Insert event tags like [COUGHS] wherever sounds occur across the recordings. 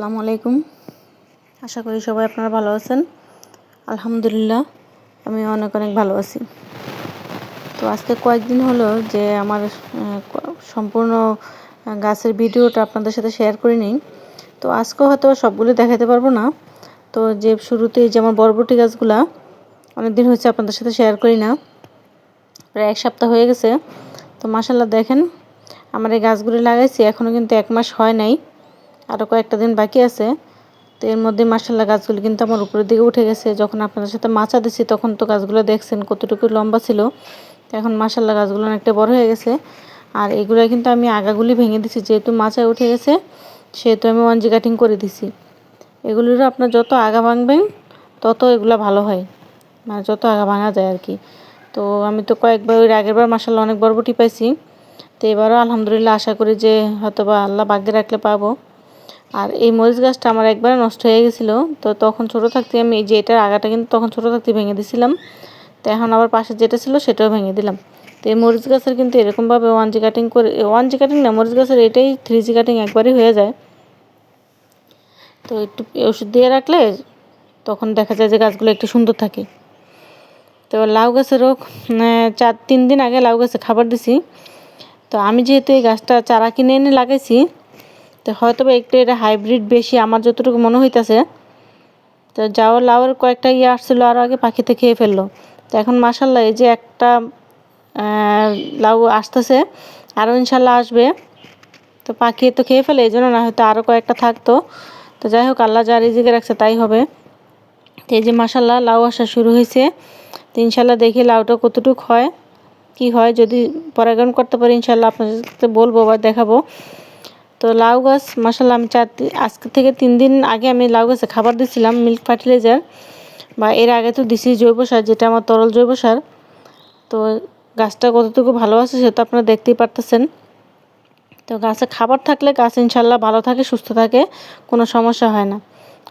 আসসালামু আলাইকুম। আশা করি সবাই আপনারা ভালো আছেন। আলহামদুলিল্লাহ, আমি অনেক অনেক ভালো আছি। তো আজকে কয়েকদিন হলো যে আমার সম্পূর্ণ গাছের ভিডিওটা আপনাদের সাথে শেয়ার করে নিই। তো আজকেও হয়তো সবগুলো দেখাতে পারব না। তো যে শুরুতেই যেমন বরবটি গাছগুলা অনেক দিন হয়েছে আপনাদের সাথে শেয়ার করি না। প্রায় এক সপ্তাহ হয়ে গেছে। তো মাসাল্লাহ দেখেন, আমার এই গাছগুলি লাগাইছি এখনও কিন্তু এক মাস হয় নাই। আরও কয়েকটা দিন বাকি আছে। তো এর মধ্যে মার্শাল্লাহ গাছগুলো কিন্তু আমার উপরের দিকে উঠে গেছে। যখন আপনাদের সাথে মাচা দিছি, তখন তো গাছগুলো দেখছেন কতটুকু লম্বা ছিল। এখন মার্শাল্লাহ গাছগুলো অনেকটা বড় হয়ে গেছে। আর এগুলো কিন্তু আমি আগাগুলি ভেঙে দিছি, যেহেতু মাচায় উঠে গেছে, সেহেতু আমি ওয়ান জি কাটিং করে দিছি। এগুলিরও আপনার যত আগা ভাঙবেন, তত এগুলো ভালো হয়। মানে যত আগা ভাঙা যায় আর কি। তো আমি তো কয়েকবার, ওই আগের বার মাসাল্লাহ অনেক বরবটি পাইছি। তো এবারও আলহামদুলিল্লাহ আশা করি যে হয়তো বা আল্লাহ বাগ্যে রাখলে পাবো। আর এই মরিচ গাছটা আমার একবারে নষ্ট হয়ে গেছিল। তো তখন ছোট থাকতে আমি এই যে এটার আগাটা কিন্তু তখন ছোট থাকতে ভেঙে দিছিলাম। তো এখন আবার পাশে যেটা ছিল সেটাও ভেঙে দিলাম। তো এই মরিচ গাছের কিন্তু এরকমভাবে ওয়ান জি কাটিং করে, ওয়ান জি কাটিং না, মরিচ গাছের এটাই থ্রি জি কাটিং একবারই হয়ে যায়। তো একটু ওষুধ দিয়ে রাখলে তখন দেখা যায় যে গাছগুলো একটু সুন্দর থাকে। তো লাউ গাছের গাছেরও চার, তিন দিন আগে লাউ গাছে খাবার দিছি। তো আমি যেহেতু এই গাছটা চারা কিনে এনে লাগাইছি তো হয়তো বা একটু এটা হাইব্রিড বেশি, আমার যতটুকু মনে হইতেছে। তো যাও লাউয়ের কয়েকটা ইয়ে আসছিল আরও আগে পাখিতে খেয়ে ফেলল। তো এখন মাসাল্লাহ এই যে একটা লাউ আসতেছে আরও ইনশাল্লাহ আসবে। তো পাখি তো খেয়ে ফেলে, এই জন্য না হয়তো আরও কয়েকটা থাকতো। তো যাই হোক, আল্লাহ যা রিজিকে রাখছে তাই হবে। তো এই যে মাসাল্লাহ লাউ আসা শুরু হয়েছে তো ইনশাল্লাহ দেখি লাউটা কতটুকু হয়, কি হয়, যদি পরাগায়ন করতে পারি ইনশাল্লাহ আপনাদের বলব বা দেখাবো। তো লাউ গাছ মশালা আমি চার আজকে থেকে তিন দিন আগে আমি লাউ গাছে খাবার দিছিলাম, মিল্ক ফার্টিলাইজার। বা এর আগে তো দিছি জৈব সার, যেটা আমার তরল জৈব সার। তো গাছটা কতটুকু ভালো আছে সেটা আপনারা দেখতেই পারতেছেন। তো গাছে খাবার থাকলে গাছ ইনশাল্লাহ ভালো থাকে, সুস্থ থাকে, কোনো সমস্যা হয় না।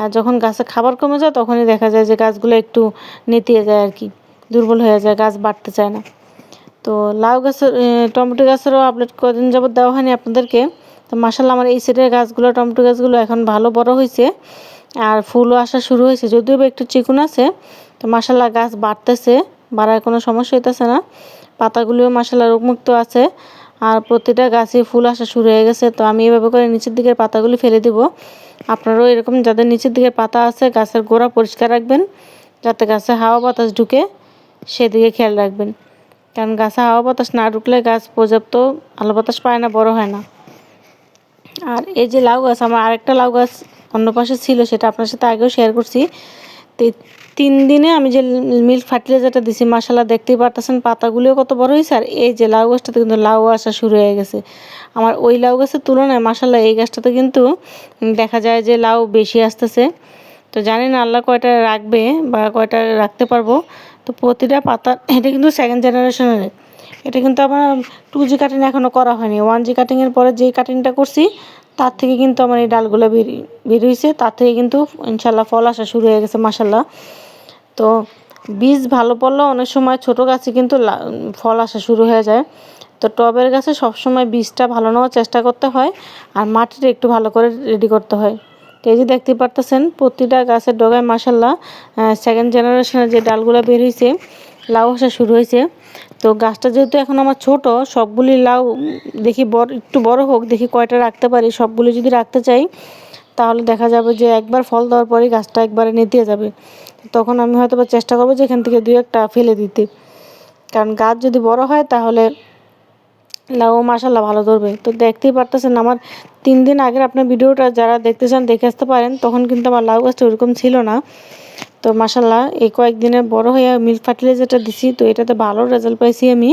আর যখন গাছে খাবার কমে যায়, তখনই দেখা যায় যে গাছগুলো একটু নেতিয়ে যায় আর কি, দুর্বল হয়ে যায়, গাছ বাড়তে চায় না। তো লাউ গাছের টমেটো গাছেরও আপডেট কদিন যাবত দেওয়া হয়নি আপনাদেরকে। তো মাসাল্লাহ আমার এই সাইডের গাছগুলো, টমেটো গাছগুলো এখন ভালো বড় হয়েছে আর ফুলও আসা শুরু হয়েছে, যদিও বা একটু চিকুন আছে। তো মাসাল্লাহ গাছ বাড়তেছে, বাড়ার কোনো সমস্যা হইতেছে না। পাতাগুলিও মাসাল্লাহ রোগমুক্ত আছে আর প্রতিটা গাছে ফুল আসা শুরু হয়ে গেছে। তো আমি এভাবে করে নিচের দিকের পাতাগুলি ফেলে দিব। আপনারাও এরকম যাদের নিচের দিকের পাতা আছে, গাছের গোড়া পরিষ্কার রাখবেন, যাতে গাছে হাওয়া বাতাস ঢুকে সেদিকে খেয়াল রাখবেন। কারণ গাছে হাওয়া বাতাস না ঢুকলে গাছ পর্যাপ্ত আলো বাতাস পায় না, বড় হয় না। আর এই যে লাউ গাছ, আমার আরেকটা লাউ গাছ অন্য পাশে ছিল, সেটা আপনার সাথে আগেও শেয়ার করছি। তো তিন দিনে আমি যে মিল্ক ফার্টিলাইজারটা দিছি মাসালা দেখতেই পারতেছেন, পাতাগুলিও কত বড় হয়েছে, আর এই যে লাউ গাছটাতে কিন্তু লাউ আসা শুরু হয়ে গেছে। আমার ওই লাউ গাছের তুলনায় মাসাল্লাহ এই গাছটাতে কিন্তু দেখা যায় যে লাউ বেশি আসতেছে। তো জানি না আল্লাহ কয়টা রাখবে বা কয়টা রাখতে পারব। তো প্রতিটা পাতা, এটা কিন্তু সেকেন্ড জেনারেশনের এটা কিন্তু আমার টু জি কাটিং এখনও করা হয়নি। ওয়ান জি কাটিংয়ের পরে যেই কাটিংটা করছি, তার থেকে কিন্তু আমার এই ডালগুলো বেরিয়ে বেরিয়েছে তার থেকে কিন্তু ইনশাল্লাহ ফল আসা শুরু হয়ে গেছে মাসাল্লাহ তো বীজ ভালো পড়লেও অনেক সময় ছোট গাছে কিন্তু ফল আসা শুরু হয়ে যায়। তো টবের গাছে সবসময় বীজটা ভালো নেওয়ার চেষ্টা করতে হয়, আর মাটিটা একটু ভালো করে রেডি করতে হয়। তো এই যে দেখতে পারতেছেন, প্রতিটা গাছের ডগায় মাসাল্লাহ সেকেন্ড জেনারেশনের যে ডালগুলো বের হয়েছে লাউ আসা শুরু হয়েছে। তো গাছটা যেহেতু এখন আমার ছোট, সবগুলি লাউ দেখি বড়, একটু বড় হোক, দেখি কয়টা রাখতে পারি। সবগুলি যদি রাখতে চাই, তাহলে দেখা যাবে যে একবার ফল দেওয়ার পরেই গাছটা একবারে নিতে যাবে। তখন আমি হয়তো বা চেষ্টা করব যে এখান থেকে দু একটা ফেলে দিতে। কারণ গাছ যদি বড় হয়, তাহলে লাউ মাসাল্লাহ ভালো ধরবে। তো দেখতেই পারতেছেন আমার তিন দিন আগের আপনার ভিডিওটা, যারা দেখতে চান, দেখে আসতে পারেন। তখন কিন্তু আমার লাউ গাছটা ওরকম ছিল না। তো মাসাল্লাহ এই কয়েকদিনে বড় হয়ে মিল্ক ফার্টিলাইজারটা দিছি, তো এটাতে ভালো রেজাল্ট পাইছি আমি।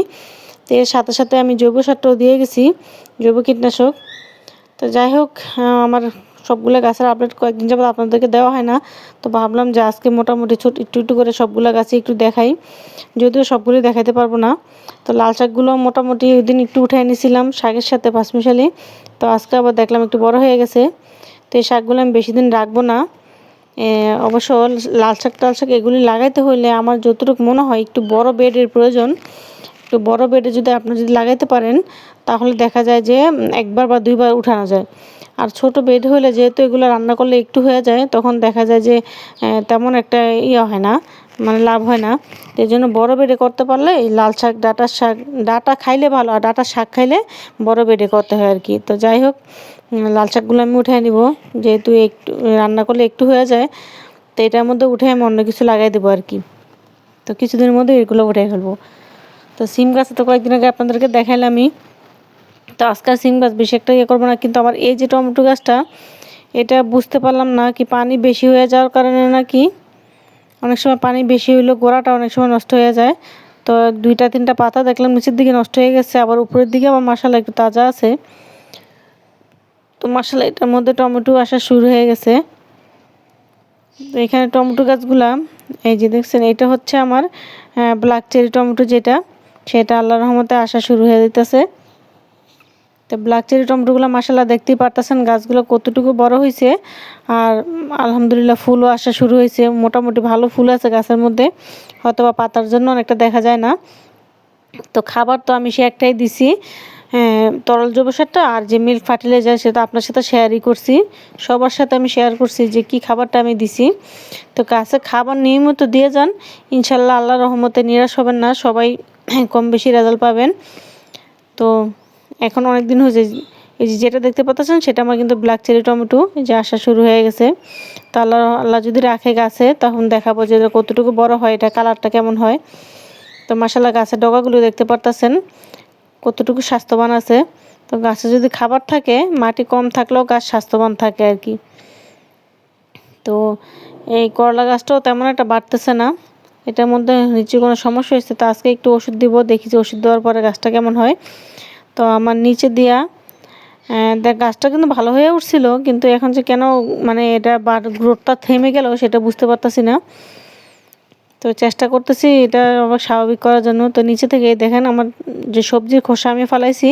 তো এর সাথে সাথে আমি জৈব সারটাও দিয়ে গেছি, জৈব কীটনাশক। তো যাই হোক আমার সবগুলো গাছের আপডেট কয়েকদিন যাবত আপনাদেরকে দেওয়া হয় না, তো ভাবলাম যে আজকে মোটামুটি ছোট, একটু একটু করে সবগুলো গাছে একটু দেখাই, যদিও সবগুলি দেখাতে পারব না। তো লাল শাকগুলো মোটামুটি ওই দিন একটু উঠে নিয়েছিলাম শাকের সাথে পাঁচমিশালি। তো আজকে আবার দেখলাম একটু বড় হয়ে গেছে, তো এই শাকগুলো আমি বেশি দিন রাখব না। অবশ্য লাল শাক, টাল শাক এগুলি লাগাইতে হইলে আমার যতটুকু মনে হয় একটু বড় বেডের প্রয়োজন। একটু বড় বেডে যদি আপনি যদি লাগাইতে পারেন, তাহলে দেখা যায় যে একবার বা দুইবার উঠানো যায়। আর ছোট বেড হলে যেহেতু এগুলো রান্না করলে একটু হয়ে যায়, তখন দেখা যায় যে তেমন একটা ইয়ে হয় না মানে লাভ হয় না। এই জন্য বড় বেডে করতে পারলে এই লাল শাক, ডাটার শাক, ডাটা খাইলে ভালো, আর ডাটার শাক খাইলে বড় বেডে করতে হয় আর কি। তো যাই হোক লাল শাকগুলো আমি উঠে নিব। যেহেতু একটু রান্না করলে একটু হয়ে যায়, তো এটার মধ্যে উঠে আমি অন্য কিছু লাগাই দেবো আর কি। তো কিছুদিনের মধ্যে এগুলো উঠে ফেলব। তো সিম গাছ তো কয়েকদিন আগে আপনাদেরকে দেখাইলামই। তো আজকাল সিম গাছ বেশি একটা ইয়ে করব না, কিন্তু আমার এই যে টমেটো গাছটা, এটা বুঝতে পারলাম না কি পানি বেশি হয়ে যাওয়ার কারণে নাকি। অনেক সময় পানি বেশি হইলেও গোড়াটা অনেক সময় নষ্ট হয়ে যায়। তো দুইটা, তিনটা পাতা দেখলাম নিচের দিকে নষ্ট হয়ে গেছে, আবার উপরের দিকে আবার মশালা একটু তাজা আছে। তো মশালা এটার মধ্যে টমেটো আসা শুরু হয়ে গেছে। তো এখানে টমেটো গাছগুলা, এই যে দেখছেন, এটা হচ্ছে আমার ব্ল্যাক চেরি টমেটো যেটা, সেটা আল্লাহ রহমতে আসা শুরু হয়ে যেতেছে। তো ব্ল্যাক চেরি টমেটোগুলো মাসাল্লাহ দেখতেই পারতেছেন গাছগুলো কতটুকু বড় হয়েছে আর আলহামদুলিল্লাহ ফুলও আসা শুরু হয়েছে মোটামুটি ভালো ফুল আছে গাছের মধ্যে হয়তো পাতার জন্য অনেকটা দেখা যায় না। তো খাবার তো আমি সে একটাই দিছি। তরল জৈব সারটা আর যে মিল্ক ফার্টিলাইজার সেটা আপনার সাথে শেয়ারই করছি। সবার সাথে আমি শেয়ার করছি যে কি খাবারটা আমি দিছি। তো কাছে খাবার নিয়মিত দিয়ে যান, ইনশাল্লাহ আল্লাহ রহমতে নিরাশ হবেন না, সবাই কম বেশি রেজাল্ট পাবেন। তো এখন অনেক দিন হয়েছে, এই যে যেটা দেখতে পাচ্ছেন সেটা আমার কিন্তু ব্ল্যাক চেরি টমেটো যে আসা শুরু হয়ে গেছে। তো আল্লাহ আল্লাহ যদি রাখে গাছে, তখন দেখাবো যে কতটুকু বড় হয়, এটা কালারটা কেমন হয়। তো মাসাল্লাহ গাছের ডগাগুলো দেখতে পারতেছেন। কতটুকু স্বাস্থ্যবান আছে? তো গাছে যদি খাবার থাকে, মাটি কম থাকলেও গাছ স্বাস্থ্যবান থাকে আর কি। তো এই করলা গাছটাও তেমন একটা বাড়তেছে না। এটার মধ্যে নিচে কোনো সমস্যা হয়েছে? তো আজকে একটু ওষুধ দিব, দেখি যে ওষুধ দেওয়ার পরে গাছটা কেমন হয়। তো আমার নিচে দিয়া দেখ, গাছটা কিন্তু ভালো হয়ে উঠছিল, কিন্তু এখন যে কেন মানে এটা বাড় গ্রোথটা থেমে গেল সেটা বুঝতে পারতাছি না। তো চেষ্টা করতেছি, এটা আবার স্বাভাবিক করার জন্য। তো নিচে থেকে দেখেন আমার যে সবজির খোসা আমি ফালাইছি,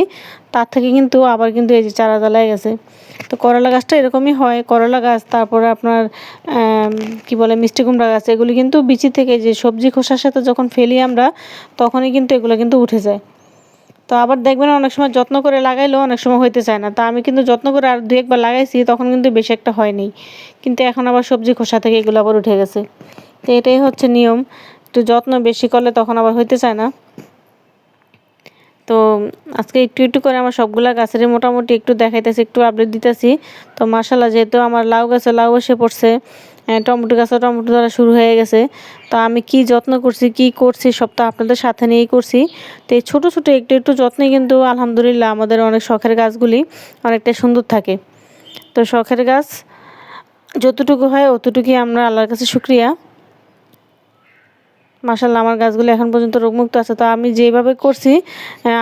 তার থেকে কিন্তু আবার কিন্তু এই যে চারা জ্বালায় গেছে। তো করলা গাছটা এরকমই হয়, করলা গাছ, তারপরে আপনার কি বলে, মিষ্টি কুমড়া গাছ, এগুলি কিন্তু বিচি থেকে যে সবজি খোসার সাথে যখন ফেলি আমরা, তখনই কিন্তু এগুলো কিন্তু উঠে যায়। তো আবার দেখবেন অনেক সময় যত্ন করে লাগাইলেও অনেক সময় হইতে চায় না। তা আমি কিন্তু যত্ন করে আর দু একবার লাগাইছি, তখন কিন্তু বেশি একটা হয়নি। কিন্তু এখন আবার সবজি খোসা থেকে এগুলো আবার উঠে গেছে। তো এটাই হচ্ছে নিয়ম। একটু যত্ন বেশি করলে তখন আবার হইতে চায় না। তো আজকে একটু একটু করে আমার সবগুলা গাছের মোটামুটি একটু দেখাইতেছি, একটু আপডেট দিতেছি। তো মাসাল্লাহ যেহেতু আমার লাউ গাছে লাউ এসে পড়ছে টমেটো গাছে টমেটো ধরা শুরু হয়ে গেছে। তো আমি কি যত্ন করছি, কি করছি সব তো আপনাদের সাথে নিয়েই করছি। তো এই ছোটো ছোটো একটু একটু যত্নে কিন্তু আলহামদুলিল্লাহ আমাদের অনেক শখের গাছগুলি অনেকটা সুন্দর থাকে। তো শখের গাছ যতটুকু হয় অতটুকুই আমরা আল্লাহর কাছে শুক্রিয়া। মাসাল্লাহ আমার গাছগুলো এখন পর্যন্ত রোগমুক্ত আছে। তো আমি যেভাবে করছি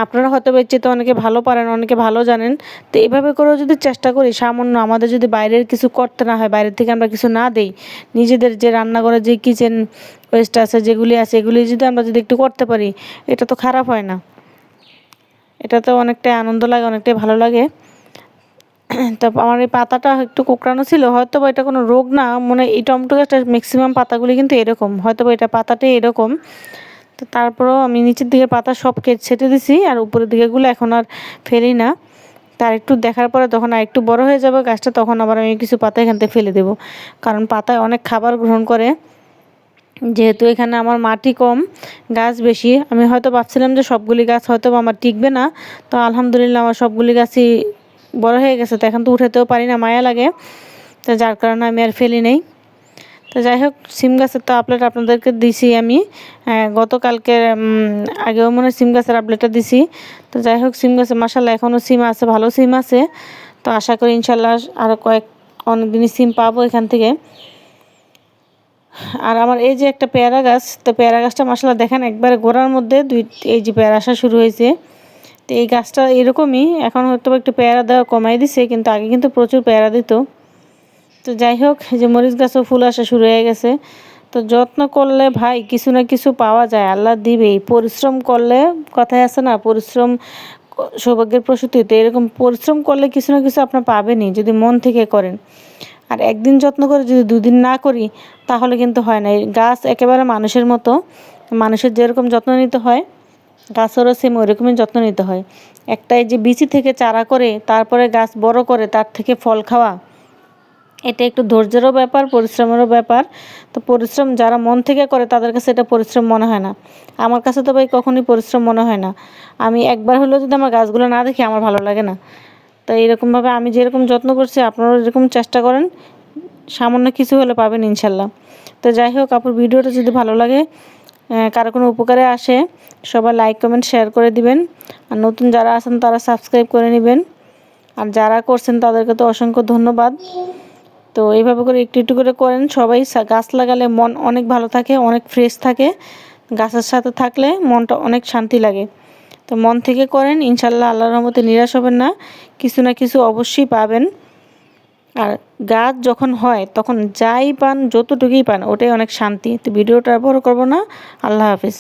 আপনারা হয়তো বেচে তো অনেকে ভালো পারেন, অনেকে ভালো জানেন। তো এইভাবে করেও যদি চেষ্টা করি, সামান্য আমাদের যদি বাইরের কিছু করতে না হয়, বাইরের থেকে আমরা কিছু না দেই, নিজেদের যে রান্নাঘরে যে কিচেন ওয়েস্ট আছে, যেগুলি আছে, এগুলি যদি আমরা যদি একটু করতে পারি, এটা তো খারাপ হয় না। এটা তো অনেকটাই আনন্দ লাগে, অনেকটাই ভালো লাগে। [COUGHS] তো আমার এই পাতাটা একটু কোকড়ানো ছিল হয়তো বা এটা কোনো রোগ না, মনে এই টমেটো গাছটার ম্যাক্সিমাম পাতাগুলি কিন্তু এরকম হয়তো বা এটা পাতাটাই এরকম। তো তারপরেও আমি নিচের দিকে পাতা সব কেটে ছেটে দিছি, আর উপরের দিকেগুলো এখন আর ফেলি না। তার একটু দেখার পরে তখন আর একটু বড় হয়ে যাবে গাছটা, তখন আবার আমি কিছু পাতা এখান থেকে ফেলে দেবো। কারণ পাতায় অনেক খাবার গ্রহণ করে। যেহেতু এখানে আমার মাটি কম, গাছ বেশি, আমি হয়তো ভাবছিলাম যে সবগুলি গাছ হয়তো আমার টিকবে না। তো আলহামদুলিল্লাহ আমার সবগুলি গাছই বড় হয়ে গেছে, তো এখন তো উঠাতেও পারি না, মায়া লাগে। তো যার কারণে আমি আর ফেলি নেই। তো যাই হোক, সিম গাছের তো আপলেট আপনাদেরকে দিছি আমি। গতকালকে আগেও মনে সিম গাছের আপলেটটা দিছি। তো যাই হোক, সিম গাছে মাসাল্লাহ এখনও সিম আছে, ভালো সিম আছে। তো আশা করি ইনশাল্লাহ আরও কয়েক অনেক দিনই সিম পাবো এখান থেকে। আর আমার এই যে একটা পেয়ারা গাছ, তো পেয়ারা গাছটা মশলা দেখেন একবারে গোড়ার মধ্যে দুই, এই যে পেয়ারা আসা শুরু হয়েছে। তো এই গাছটা এরকমই, এখন হয়তো একটু পেয়ারা দেওয়া কমাই দিছে, কিন্তু আগে কিন্তু প্রচুর পেয়ারা দিত। তো যাই হোক যে মরিচ গাছও ফুল আসা শুরু হয়ে গেছে। তো যত্ন করলে ভাই কিছু না কিছু পাওয়া যায়, আল্লাহ দিবেই। পরিশ্রম করলে, কথায় আছে না, পরিশ্রম সৌভাগ্যের প্রসূতি। তো এরকম পরিশ্রম করলে কিছু না কিছু আপনার পাবেনই, যদি মন থেকে করেন। আর একদিন যত্ন করে যদি দুদিন না করি, তাহলে কিন্তু হয় না। গাছ একেবারে মানুষের মতো, মানুষের যেরকম যত্ন নিতে হয় গাছেরও সেম ওইরকমই যত্ন নিতে হয়। একটাই যে বিচি থেকে চারা করে, তারপরে গাছ বড় করে, তার থেকে ফল খাওয়া, এটা একটু ধৈর্যেরও ব্যাপার, পরিশ্রমেরও ব্যাপার। তো পরিশ্রম যারা মন থেকে করে, তাদের কাছে এটা পরিশ্রম মনে হয় না। আমার কাছে তো ভাই কখনোই পরিশ্রম মনে হয় না। আমি একবার হলেও যদি আমার গাছগুলো না দেখি, আমার ভালো লাগে না। তো এরকমভাবে আমি যেরকম যত্ন করছি, আপনারাও এরকম চেষ্টা করেন। সামান্য কিছু হলে পাবেন ইনশাল্লাহ। তো যাই হোক, আপুর ভিডিওটা যদি ভালো লাগে কারও কোনো উপকারে আসে, সবাই লাইক কমেন্ট শেয়ার করে দিবেন। আর নতুন যারা আছেন, তারা সাবস্ক্রাইব করে নেবেন। আর যারা করছেন, তাদেরকে তো অসংখ্য ধন্যবাদ। তো এইভাবে করে একটু একটু করে করেন। সবাই গাছ লাগালে মন অনেক ভালো থাকে, অনেক ফ্রেশ থাকে। গাছের সাথে থাকলে মনটা অনেক শান্তি লাগে। তো মন থেকে করেন, ইনশাল্লাহ আল্লাহর রহমতে নিরাশ হবেন না। কিছু না কিছু অবশ্যই পাবেন। আর গাছ যখন হয়, তখন যাই পান, যতটুকুই পান, ওটাই অনেক শান্তি। তো ভিডিওটা বড় করব না। আল্লাহ হাফিজ।